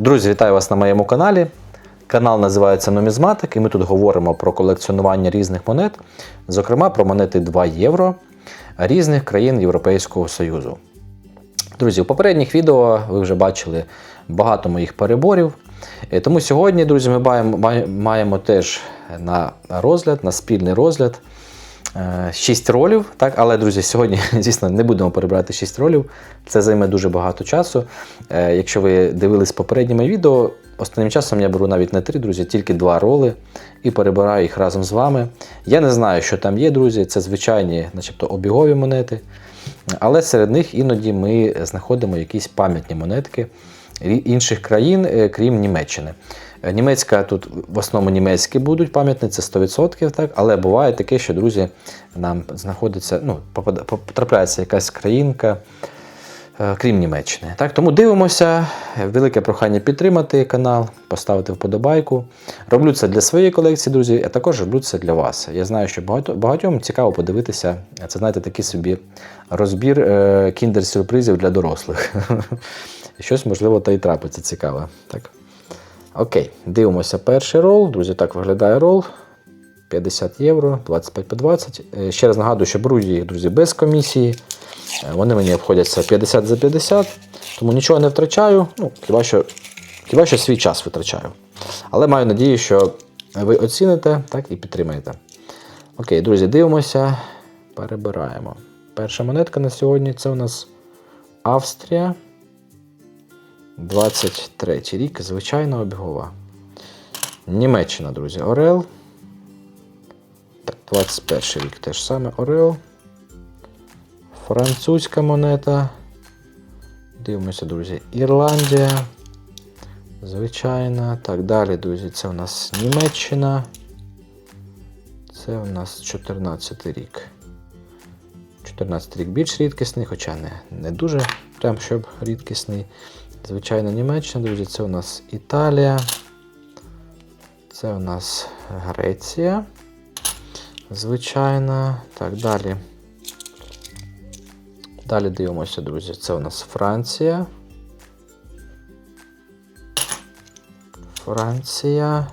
Друзі, вітаю вас на моєму каналі. Канал називається Нумізматик, і ми тут говоримо про колекціонування різних монет, зокрема про монети 2 євро різних країн Європейського Союзу. Друзі, у попередніх відео ви вже бачили багато моїх переборів. Е, Тому сьогодні, друзі, ми маємо, маємо теж на розгляд, на спільний розгляд 6 ролів. Так? Але, друзі, сьогодні, звісно, не будемо перебирати 6 ролів. Це займе дуже багато часу. Е, Якщо ви дивились попередні мої відео, останнім часом я беру навіть не 3, друзі, тільки 2 роли і перебираю їх разом з вами. Я не знаю, що там є, друзі. Це звичайні, начебто, обігові монети. Але серед них іноді ми знаходимо якісь пам'ятні монетки інших країн, е, крім Німеччини. Е, Німецька тут в основному німецькі будуть пам'ятні, це 100%, так? але буває таке, що друзі нам знаходиться, ну, потрапляється якась країнка, е, крім Німеччини. Так? Тому дивимося. Велике прохання підтримати канал, поставити вподобайку. Роблю це для своєї колекції, друзі, а також роблю це для вас. Я знаю, що багато, багатьом цікаво подивитися. Це, знаєте, такий собі розбір кіндер-сюрпризів для дорослих. Щось, можливо, та й трапиться цікаве. Так? Окей, дивимося перший рол. Друзі, так виглядає рол. 50 євро, 25 по 20. Е, Ще раз нагадую, що беру їх, друзі, без комісії. Е, Вони мені обходяться 50 за 50, тому нічого не втрачаю. Ну, хіба що, хіба що свій час витрачаю. Але маю надію, що ви оціните так, і підтримаєте. Окей, друзі, дивимося. Перебираємо. Перша монетка на сьогодні це у нас Австрія. 23 рік, звичайно обігова. Німеччина, друзі, Орел. 21 рік теж саме Орел. Французька монета. Дивимося, друзі, Ірландія. Звичайна. Так, далі, друзі, це у нас Німеччина. Це у нас 14 рік. 14 рік більш рідкісний, хоча не, не дуже прям щоб рідкісний. Звичайно, Німеччина, друзі, це у нас Італія. Це у нас Греція. Звичайно. Так, далі. Далі дивимося, друзі. Це у нас Франція. Франція.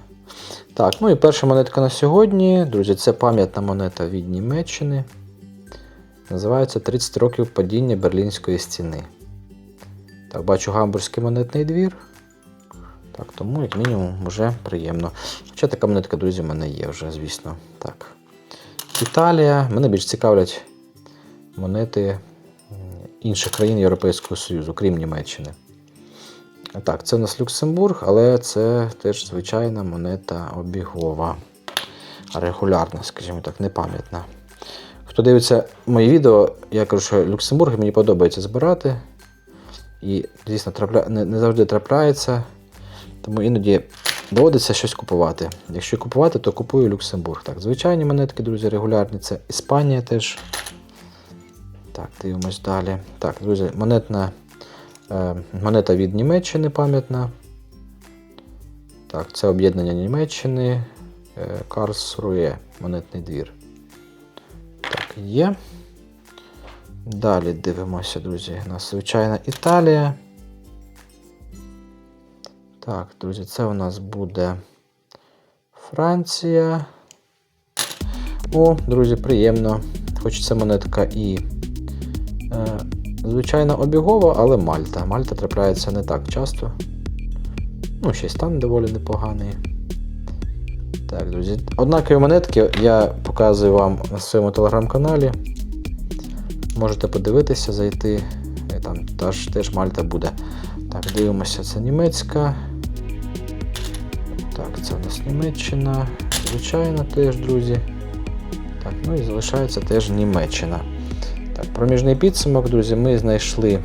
Так, ну і перша монетка на сьогодні. Друзі, це пам'ятна монета від Німеччини. Називається 30 років падіння Берлінської стіни. Так, бачу гамбурзький монетний двір. Так, тому, як мінімум, вже приємно. Хоча така монетка, друзі, в мене є вже, звісно. Так. Італія. Мене більш цікавлять монети інших країн Європейського Союзу, крім Німеччини. Так, це у нас Люксембург, але це теж звичайна монета обігова. Регулярна, скажімо так, непам'ятна. Хто дивиться мої відео, я кажу, що Люксембург мені подобається збирати. І, звісно, трапля... не, не завжди трапляється. Тому іноді доводиться щось купувати. Якщо купувати, то купую Люксембург. Так, звичайні монетки, друзі, регулярні. Це Іспанія теж. Так, дивимось далі. Так, друзі, монетна, е, монета від Німеччини пам'ятна. Так, це об'єднання Німеччини. Е, Карлсрує, монетний двір. Так, є. Далі дивимося, друзі. У нас звичайна Італія. Так, друзі, це у нас буде Франція. О, друзі, приємно. Хоч це монетка і е, звичайно обігова, але Мальта. Мальта трапляється не так часто. Ну, ще й стан доволі непоганий. Так, друзі. Однакові монетки я показую вам на своєму телеграм-каналі. Можете подивитися, зайти. І там теж, теж Мальта буде. Так, дивимося, це німецька. Так, це у нас Німеччина. Звичайно, теж, друзі. Так, ну і залишається теж Німеччина. Так, проміжний підсумок, друзі, ми знайшли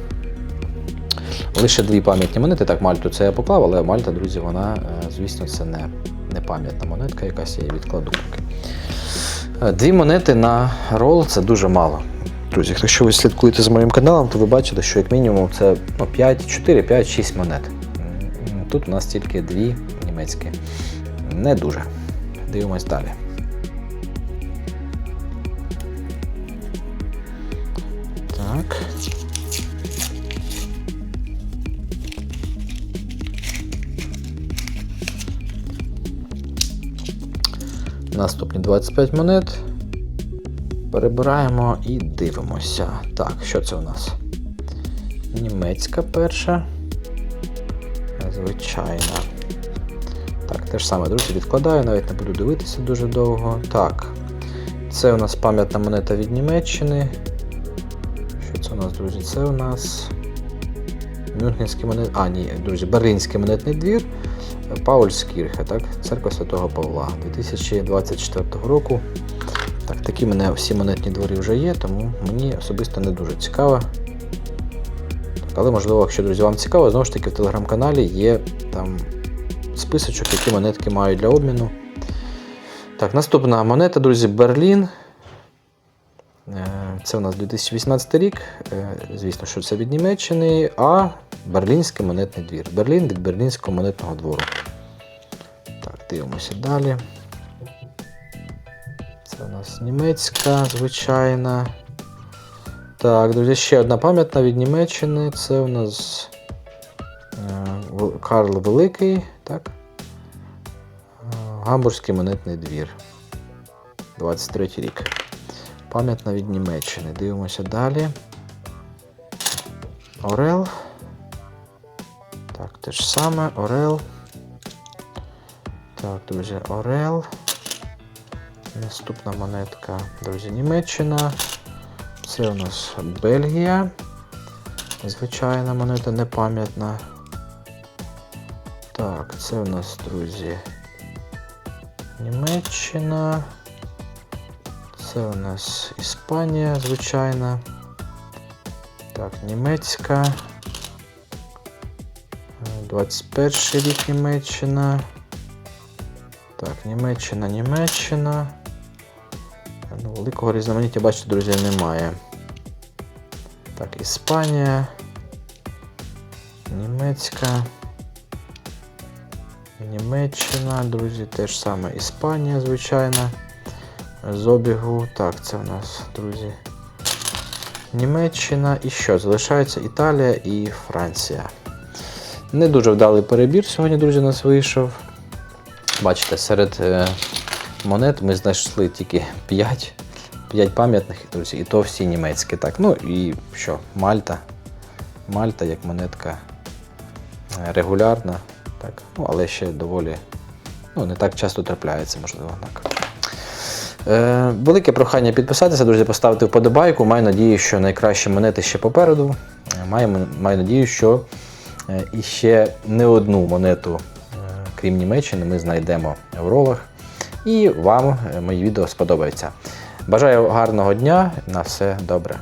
лише дві пам'ятні монети. Так, Мальту це я поклав, але Мальта, друзі, вона, е, звісно, це не, не пам'ятна монетка, якась я її відкладу. Е, Дві монети на рол це дуже мало. Друзі, якщо ви слідкуєте за моїм каналом, то ви бачите, що як мінімум це ну, 5, 4, 5, 6 монет. Тут у нас тільки дві німецькі. Не дуже. Дивимось далі. Так. Наступні 25 монет. Перебираємо і дивимося. Так, що це у нас? Німецька перша. Звичайна. Так, те ж саме, друзі, відкладаю, навіть не буду дивитися дуже довго. Так. Це у нас пам'ятна монета від Німеччини. Що це у нас, друзі? Це у нас. Мюнхенський монет. А, ні, друзі, Берлінський монетний двір. Паульскірхе, так? Церква Святого Павла 2024 року. Так, такі мене всі монетні двори вже є, тому мені особисто не дуже цікаво. Так, але можливо, якщо друзі, вам цікаво, знову ж таки в телеграм-каналі є там списочок, які монетки мають для обміну. Так, наступна монета, друзі, Берлін. Е, Це у нас 2018 рік. Е, Звісно, що це від Німеччини, а Берлінський монетний двір. Берлін від Берлінського монетного двору. Так, дивимося далі. Нас німецька, звичайна. Так, друзі, ще одна пам'ятна від Німеччини. Це у нас е, Карл Великий, так? Е, Гамбурзький монетний двір. 23 рік. Пам'ятна від Німеччини. Дивимося далі. Орел. Так, те ж саме, Орел. Так, друзі, Орел. Наступна монетка, друзі, Німеччина. Це у нас Бельгія. Звичайна монета непам'ятна. Так, це у нас, друзі, Німеччина. Це у нас Іспанія, звичайна. Так, німецька. Е, 21 рік Німеччина. Так, Німеччина, Німеччина. Ну, великого різноманіття, бачите, друзі, немає. Так, Іспанія. Німецька. Німеччина, друзі, теж саме Іспанія, звичайно. З обігу. Так, це у нас, друзі. Німеччина і що? Залишається Італія і Франція. Не дуже вдалий перебір сьогодні, друзі, у нас вийшов. Бачите, серед е, монет ми знайшли тільки 5. 5 пам'ятних, друзі, і то всі німецькі. Так, ну і що, Мальта. Мальта як монетка е, регулярна, так, ну, але ще доволі ну, не так часто трапляється, можливо, так. Е, велике прохання підписатися, друзі, поставити вподобайку. Маю надію, що найкращі монети ще попереду. Е, Маю, маю надію, що е, іще не одну монету, крім Німеччини, ми знайдемо в ролах. І вам е, мої відео сподобаються. Бажаю гарного дня, на все добре.